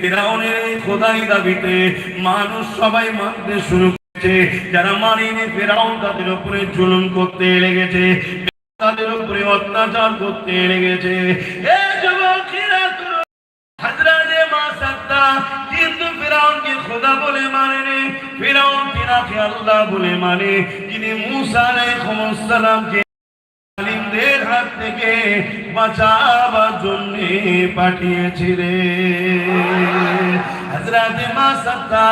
ফেরাউনের খোদাই দাবিতে মানুষ সবাই মানতে শুরু করেছে। যারা মানেনি, ফেরাউন তাদের উপরে জুলুম করতে লেগেছে, তাদের উপরে অত্যাচার করতে লেগেছে। কিন্তু ফেরাউনকে খোদা বলে মানেনি। ফেরাউন তিনাকে আল্লাহ বলে মানে যিনি মুসা আলাইহিস সালামকে থেকে বাঁচাবার জন্য সাত্তা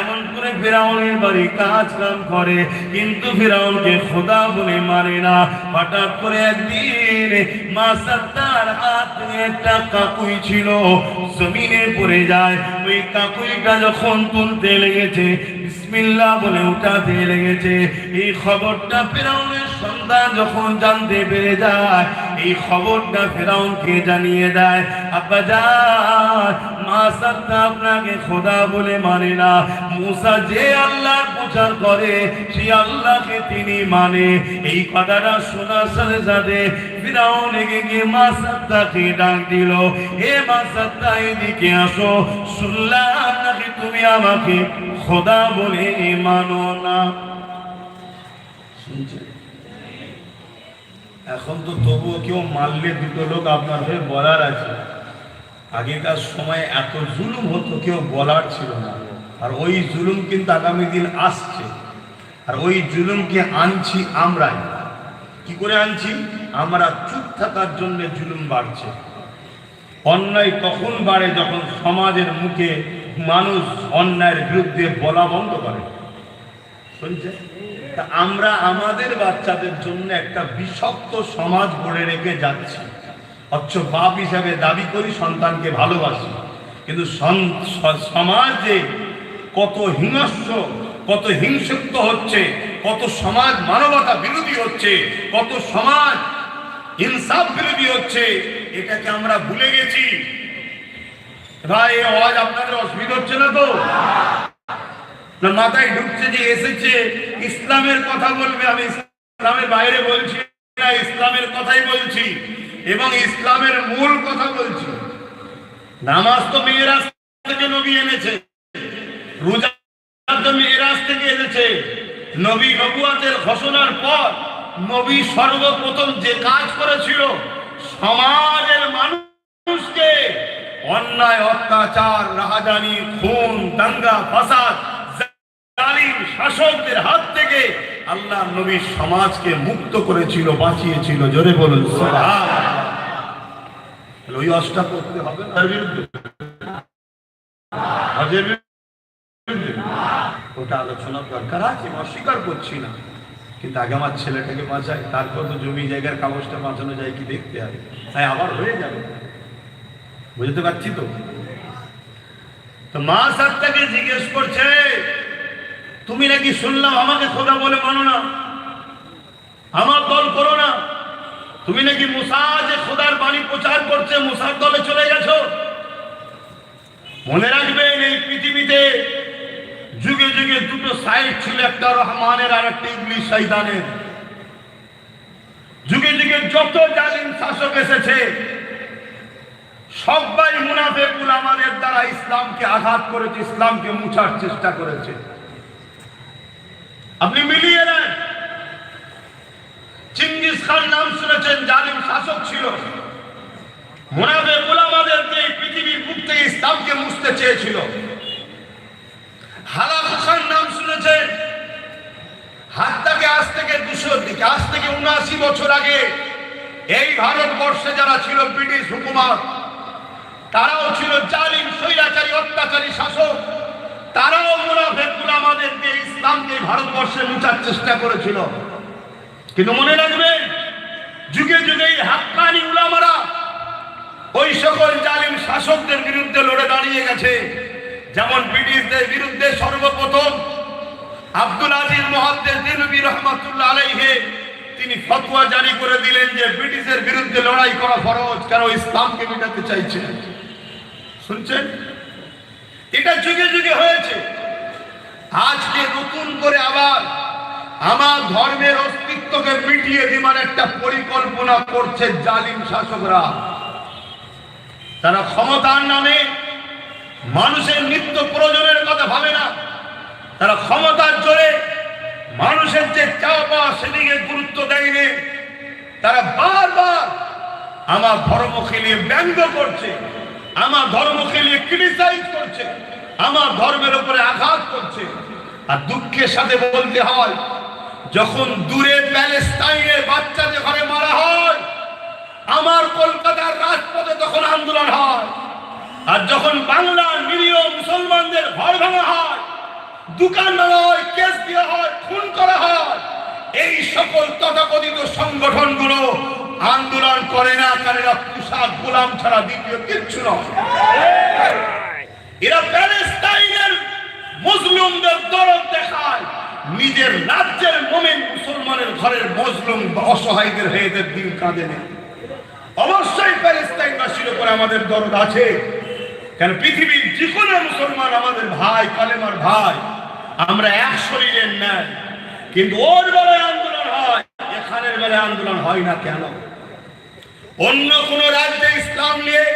এমন করে ফেরাউনের বাড়ি কাজ কাম করে, কিন্তু ফেরাউনকে খোদা বলে মানে না। হঠাৎ করে একদিন মা হাত একটা কাকুই ছিল, জমিনে পড়ে যায়। ওই কাকুইটা যখন তুলতে লেগেছে বলে উঠাতে লেগেছে। এই খবরটা ফেরাউনের সন্তান যখন জানতে পেরে যায়, এই খবরটা ফেরাউনকে জানিয়ে দেয়, আব্বা যান মা সাত্তা আপনাকে খোদা বলে মানে না। মুসা যে আল্লাহর প্রচার করে সেই আল্লাহকে তিনি মানে। এই কথাটা শোনার সাথে সাথে ফিরাউন এগিয়ে গিয়ে মা সাত্তাকে ডাক দিল হে মা সাত্তা এদিকে আসো। শুনলাম নাকি তুমি আমাকে খোদা বলে মানো না? শুনছেন? এখন তো তবুও কেউ মারলে দুটো লোক আপনার হয়ে বলার আছে। আগেকার সময় এত জুলুম হতো, কেউ বলার ছিল না। আর ওই জুলুম কিন্তু আগামী দিন আসছে। আর ওই জুলুমকে আনছি আমরাই। কি করে আনছি? আমরা চুপ থাকার জন্য জুলুম বাড়ছে। অন্যায় তখন বাড়ে যখন সমাজের মুখে মানুষ অন্যায়ের বিরুদ্ধে বলা বন্ধ করে। শুনছে তা আমরা আমাদের বাচ্চাদের জন্য একটা বিষাক্ত সমাজ গড়ে রেখে যাচ্ছি। অথচ বাপ হিসাবে দাবি করি সন্তানকে ভালোবাসি। কিন্তু সমাজে কত হিংস্র, কত হিংসুক্ত হচ্ছে, কত সমাজ মানবতা বিরোধী হচ্ছে, কত সমাজ ইনসাফ বিরোধী হচ্ছে, এটাকে আমরা ভুলে গেছি। ভাই আওয়াজ আপনাদের অসুবিধা হচ্ছে না তো? না, মাথায় ঢুকছে যে এসেছে, ইসলামের কথা বলবে, আমি ইসলামের বাইরে বলছি না, ইসলামের কথাই বলছি, এবং ইসলামের মূল কথা বলছি। নামাজ তো মেয়েরাজ থেকে নবী এনেছে, রোজা তো মেয়েরাজ থেকে এনেছে। নবী নবুয়াতের ঘোষণার পর নবী সর্বপ্রথম যে কাজ করেছিল, সমাজের মানুষকে অন্যায়, অত্যাচার, রাহাজানি, খুন, দাঙ্গা, ফাসাদ জালিম শাসকদের হাত থেকে আল্লাহ নবী সমাজকে মুক্ত করেছিল, বাঁচিয়েছিল। জোরে বলুন ওটা দরকার আছে অস্বীকার করছি না। কিন্তু আগে আমার ছেলেটাকে বাঁচাই, তারপর তো জমি জায়গার কাগজটা বাঁচানো যায় কি দেখতে হবে তাই আবার হয়ে যাবে। বুঝতে পারছি তো? মা সাত্তাকে জিজ্ঞেস করছে তুমি নাকি শুনলাম আমাকে খোদা বলে মানো না? আমার দল করো না। তুমি নাকি মুসা যে খোদার বাণী প্রচার করছে, মুসার দলে চলে গেছো? মনে রাখবেন, এই পৃথিবীতে যুগে যুগে দুটো সাইড ছিল, একটা রহমানের আর একটা ইংলিশ সাইদানের যুগে যুগে যত জালিম শাসক এসেছে, সবাই মুনাফেকুল আমাদের দ্বারা ইসলামকে আঘাত করেছে, ইসলামকে মুছার চেষ্টা করেছে। আপনি মিলিয়ে নেন। চিঙ্গিস খান নাম শুনেছেন, জালিম শাসক ছিল। মোনাবে গোলামাদেরকে এই পৃথিবীর বুক থেকে ইসলামকে মুছতে চেয়েছিল। হালাক খান নাম শুনেছেন হাতটাকে আজ থেকে দুশো দিকে, আজ থেকে উনআশি বছর আগে এই ভারতবর্ষে যারা ছিল ব্রিটিশ হুকুমত, তারাও ছিল জালিম, স্বৈরাচারী, অত্যাচারী শাসক। তারাও মুনাফেক আমাদের দিয়ে ইসলামকে ভারতবর্ষে মুছার চেষ্টা করেছিল। কিন্তু মনে রাখবেন যুগে যুগে এই হাক্কানি উলামারা ওই সকল জালিম শাসকদের বিরুদ্ধে লড়ে দাঁড়িয়ে গেছে। যেমন ব্রিটিশদের বিরুদ্ধে সর্বপ্রথম আব্দুল আজিজ মহাদ্দের দিনবী রহমাতুল্লাহ আলাইহে, তিনি ফতোয়া জারি করে দিলেন যে ব্রিটিশের বিরুদ্ধে লড়াই করা ফরজ, কেন ইসলামকে মেটাতে চাইছে শুনছেন? এটা যুগে যুগে হয়েছে। আজকে নতুন করে আবার আমার ধর্মের অস্তিত্বকে মিটিয়ে দিবার একটা পরিকল্পনা করছে জালিম শাসকরা। তারা ক্ষমতার নামে মানুষের নিত্য প্রয়োজনের কথা ভাবে না। তারা ক্ষমতার জোরে মানুষের যে চাওয়া সেদিকে গুরুত্ব দেয়নি তারা বারবার আমার ধর্মকে নিয়ে ব্যঙ্গ করছে। আমার ধর্মকে নিয়ে ক্রিটিসাইজ করছে, আমার ধর্মের উপরে আঘাত করছে। আর দুঃখের সাথে বলতে হয়, যখন দূরে প্যালেস্তাইনের বাচ্চাদের ঘরে মারা হয়, আমার কলকাতার রাজপথে তখন আন্দোলন হয়। আর যখন বাংলার নিরীহ মুসলমানদের ঘর ভাঙা হয়, দোকান ভাঙা হয় কেস দেওয়া হয়, খুন করা হয়, এই সকল তথাকথিত সংগঠনগুলো আন্দোলন করে না, কারণ পোশাক, গোলাম ছাড়া দ্বিতীয় কিচ্ছু নয়। এরা প্যালেস্তাইনের মুসলিমদের দরদ দেখায়। নিজের রাজ্যের মোমেন মুসলমানের ঘরের মজলুম বা অসহায়দের হয়ে এদের দিন কাঁদে নেই। অবশ্যই প্যালেস্তাইনবাসীর উপরে আমাদের দরদ আছে। কেন পৃথিবীর যে কোনো মুসলমান, আমাদের ভাই, কালেমার ভাই, আমরা এক শরীরের ন্যায়। কিন্তু ওর বেলায় আন্দোলন হয় এখানের বেলায় আন্দোলন হয় না কেন? অন্য কোন রাজ্যে ইসলাম নিয়ে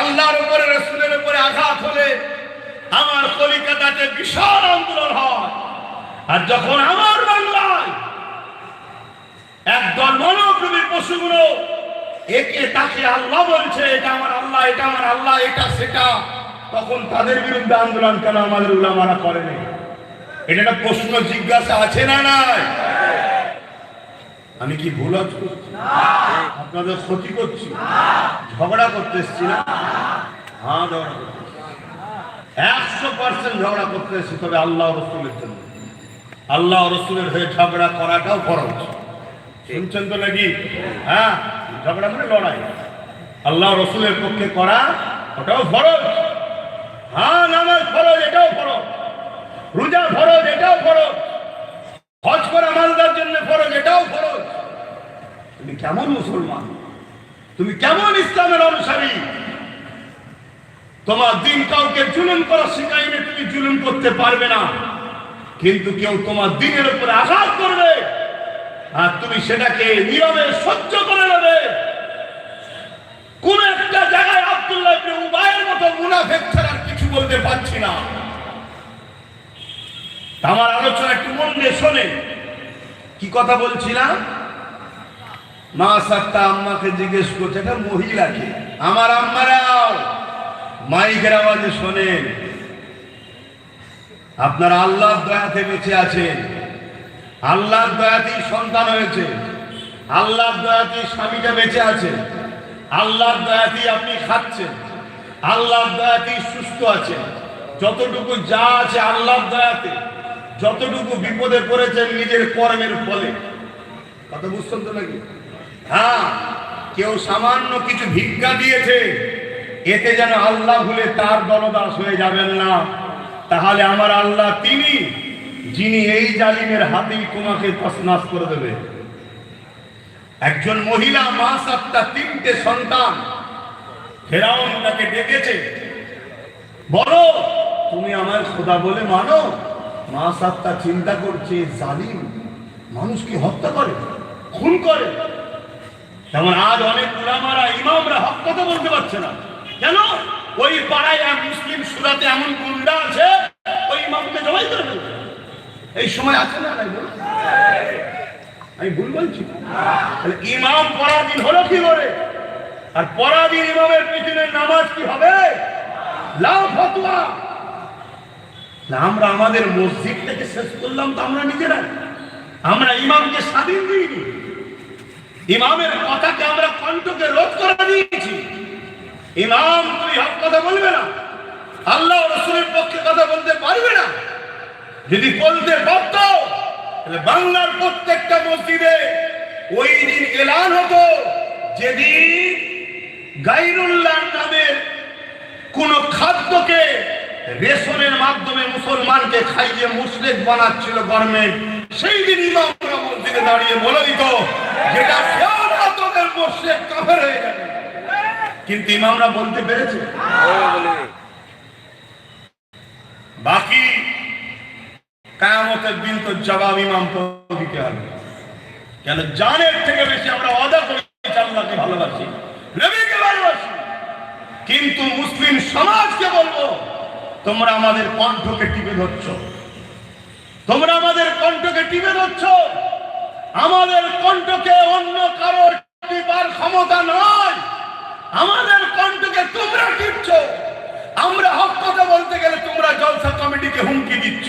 আল্লাহর উপরে, রসুলের উপরে আঘাত হলে আমার কলিকাতাতে বিশাল আন্দোলন হয়। আর যখন আমার বাংলায় একদল মানবরূপী পশুগুলো একে তাকে আল্লাহ বলছে, এটা আমার আল্লাহ, এটা আমার আল্লাহ, এটা সেটা, তখন তাদের বিরুদ্ধে আন্দোলন কেন আমাদের উলামারা করেনি? এটা একটা প্রশ্ন জিজ্ঞাসা আছে না নাই? আমি কি ভুল আপনাদের ক্ষতি করছি। ঝগড়া করতে এসছি না? হ্যাঁ ঝগড়া একশো পার্সেন্ট ঝগড়া করতে এসেছি, তবে আল্লাহ রসুলের জন্য। আল্লাহ রসুলের হয়ে ঝগড়া করাটাও ফরজ। শুনছেন তো নাকি? হ্যাঁ ঝগড়া মানে লড়াই। আল্লাহ রসুলের পক্ষে করা, ওটাও ফরজ। হ্যাঁ নামাজ ফরজ, এটাও ফরজ। রোজা ফরজ, এটাও ফরজ। হজ করা মালদার জন্য ফরজ, এটাও ফরজ। তুমি কেমন মুসলমান? তুমি কেমন ইসলামের অনুসারী? তোমার দিন কাউকে জুলুম করা শিখাইলে তুমি জুলুম করতে পারবে না। কিন্তু কেউ তোমার দিনের উপরে আঘাত করবে, আর তুমি সেটাকে নীরবে সহ্য করে নেবে। কোন একটা জায়গায় আব্দুল্লাহ ইবনে উবাইয়ের মতো মুনাফেক ছাড়া কিছু বলতে পারছি না। আমার আলোচনা একটু মন দিয়ে শোনে। কি কথা বলছিলাম? মা সাত্তা আম্মাকে জিজ্ঞেস করছে একটা মহিলাকে আমার আম্মারাও। মাইকের আওয়াজে শোনেন, আপনার আল্লাহর দয়াতে বেঁচে আছেন। আল্লাহর দয়াতেই সন্তান হয়েছে। আল্লাহর দয়াতেই স্বামীটা বেঁচে আছে। আল্লাহর দয়াতেই আপনি খাচ্ছেন। আল্লাহর দয়াতেই সুস্থ আছেন। যতটুকু যা আছে আল্লাহর দয়াতে। যতটুকু বিপদে পড়েছেন নিজের কর্মের ফলে। কথা বুঝছেন তো নাকি? হ্যাঁ কেউ সামান্য কিছু ভিক্ষা দিয়েছে, এতে যেন আল্লাহ ভুলে তার দলদাস হয়ে যাবেন না। তাহলে আমার আল্লাহ তিনি, যিনি এই জালিমের হাতেই তোমাকে তসনাস করে দেবে। একজন মহিলা মা সাতটা তিনটে সন্তান, ফেরাউন তাকে ডেকেছে, বলো, তুমি আমার খোদা বলে মানো? মা সাতটা চিন্তা করছে, জালিম মানুষকে হত্যা করে? খুন করে? যেমন আজ অনেক উলামারা, ইমামরা হক কথা বলতে পারছে না। কেন? ওই পাড়ায় মুসলিম সুরাতে এমন গুন্ডা আছে, ওই ইমামকে জবাই করে। এই সময় আছে না আমি ভুল বলছি? তাহলে ইমাম পরাধীন হলো কি করে? আর পরাধীন ইমামের পিছনে নামাজ কি হবে? লাভ ফতোয়া। না, আমরা আমাদের মসজিদ থেকে শেষ করলাম তো আমরা নিজেরা। আমরা ইমামকে স্বাধীন দিইনি। ইমামের কথাকে আমরা কণ্ঠকে রোধ করে দিয়েছি। ইমাম, তুমি হক কথা বলবে না। আল্লাহ রসুলের পক্ষে কথা বলতে পারবে না। যদি বলতে পারত বাংলার প্রত্যেকটা মসজিদে ওই দিন এলান হতো যেদিন গাইরুল্লাহ নামের কোন খাদ্যকে রেশনের মাধ্যমে মুসলমানকে খাইয়ে মুসলিম বানাচ্ছিল গভর্নমেন্ট সেই দিন মসজিদে দাঁড়িয়ে বলে দিত, যেটা তোদের মুসলিম কাফের হয়ে কিন্তু ইমামরা বলতে পেরেছে? বাকি কায়ামতের দিন তো জবাব ইমাম দিতে হবে। কেন জানের থেকে বেশি আমরা অদা করি আল্লাহকে ভালোবাসি, নবীকে ভালোবাসি। কিন্তু মুসলিম সমাজকে বলব তোমরা আমাদের কণ্ঠকে টিপে ধরছ। তোমরা আমাদের কণ্ঠকে টিপে ধরছ। আমাদের কণ্ঠকে অন্য কারোর টিপার ক্ষমতা নয়। আমাদের কণ্ঠকে তোমরা টিপছ। আমরা হক কথা বলতে গেলে তোমরা জলসা কমিটিকে হুমকি দিচ্ছ।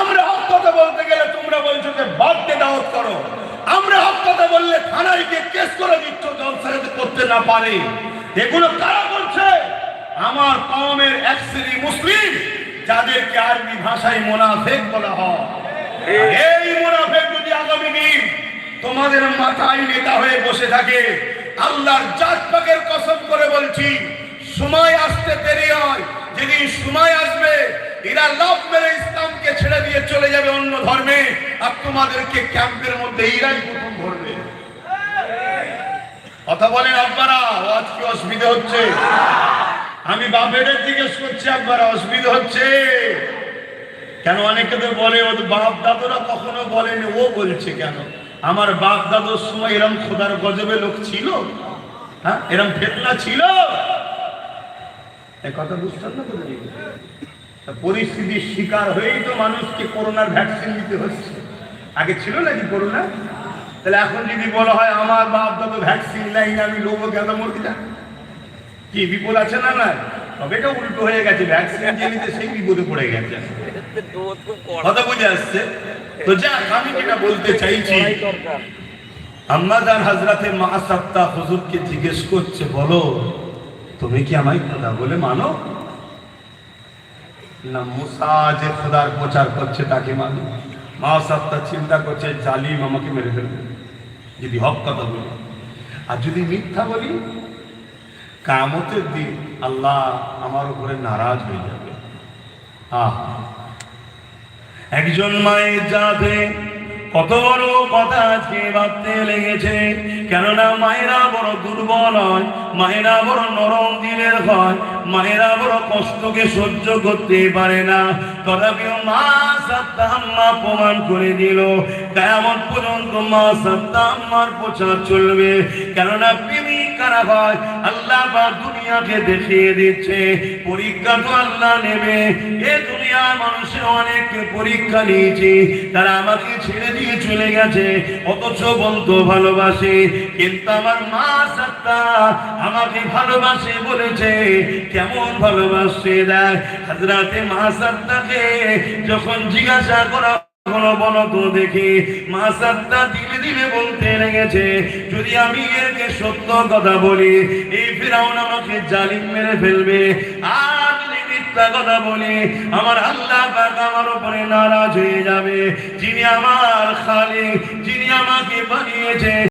আমরা হক কথা বলতে গেলে তোমরা বলছো যে বাদকে দাওয়াত করো। আমরা হক কথা বললে থানায় গিয়ে কেস করে দিচ্ছ জলসা যাতে করতে না পারে। এগুলো কারা করছে আমার কমের এক শ্রেণি মুসলিম যাদেরকে আরবি ভাষায় মোনাফেক বলা হয়। এই মোনাফেক যদি আগামী দিন তোমাদের মাথায় নেতা হয়ে বসে থাকে আল্লাহর জাত পাকের কসম করে বলছি সময় আসতে দেরি হয়। যেদিন সময় আসবে এরা লাভ মেরে ইসলামকে ছেড়ে দিয়ে চলে যাবে অন্য ধর্মে আর তোমাদেরকে ক্যাম্পের মধ্যে এরাই প্রথম ধরবে। কথা বলেন আপনারা আজ কি অসুবিধা হচ্ছে। আমি বাপের জিজ্ঞেস করছি, একবার অসুবিধা হচ্ছে? কেন অনেকে তো বলে ও বাপ দাদুরা কখনো বলেনি, ও বলছে কেন? আমার বাপ দাদুর সময় এরম খোদার গজবে লোক ছিল? হ্যাঁ এরম ফেতনা ছিল? কথা বুঝতেন না পরিস্থিতির শিকার হয়েই তো মানুষকে করোনার ভ্যাকসিন দিতে হচ্ছে। আগে ছিল নাকি করোনা? তাহলে এখন যদি বলা হয়, আমার বাপ দাদু ভ্যাকসিন লাইন আমি লোবো কেন মরতে যা কি, বিপদ আছে না না তবে এটা উল্টো হয়ে গেছে ভ্যাকসিন যে নিতে সেই বিপদে পড়ে গেছে। কথা বুঝে আসছে? তো যাক, আমি যেটা বলতে চাইছি আম্মাদান হাজরাতে মা সাত্তা হুজুরকে জিজ্ঞেস করছে, বলো, তুমি কি আমায় খোদা বলে মানো? না, মুসা যে খোদার প্রচার করছে তাকে মানো। মা সাত্তা চিন্তা করছে, জালিম আমাকে মেরে ফেলবে। যদি হক কথা বলি। আর যদি মিথ্যা বলি কামতের দিন আল্লাহ আমার উপরে নারাজ হয়ে যাবে। আহ। একজন মায়ের যাবে কত বড় কথা আজকে ভাবতে লেগেছে, কেননা মায়েরা বড় দুর্বল হয়, মায়েরা বড় নরম দিলের হয়, মায়েরা বড় কষ্টকে সহ্য করতে পারে না। তথাপিও মা সাত্তাম্মা প্রমাণ করে দিল কেমন পর্যন্ত মা সাত্তা আম্মার প্রচার চলবে, কেননা প্রেমিক কারা হয়? আল্লাহ বা দুনিয়াকে দেখিয়ে দিচ্ছে। পরীক্ষা তো আল্লাহ নেবে। এ দুনিয়ার মানুষের অনেক পরীক্ষা নিয়েছি। তারা আমাকে ছেড়ে দিয়ে চলে গেছে, অথচ বলতো ভালোবাসে। কিন্তু আমার মা সত্তা আমাকে ভালোবাসে বলেছে, কেমন ভালোবাসে দেয় হাজরাতে মা সত্তাকে যখন জিজ্ঞাসা করা কোনো তো দেখি। মা সাত্তা দিলে দিলে বলতে লেগেছে, যদি আমি একে সত্য কথা বলি, এই ফিরাউন আমাকে জালিম মেরে ফেলবে। আর মিথ্যা কথা বলি, আমার আল্লাহ পাক আমার উপরে নারাজ হয়ে যাবে। যিনি আমার খালি যিনি আমাকে বানিয়েছে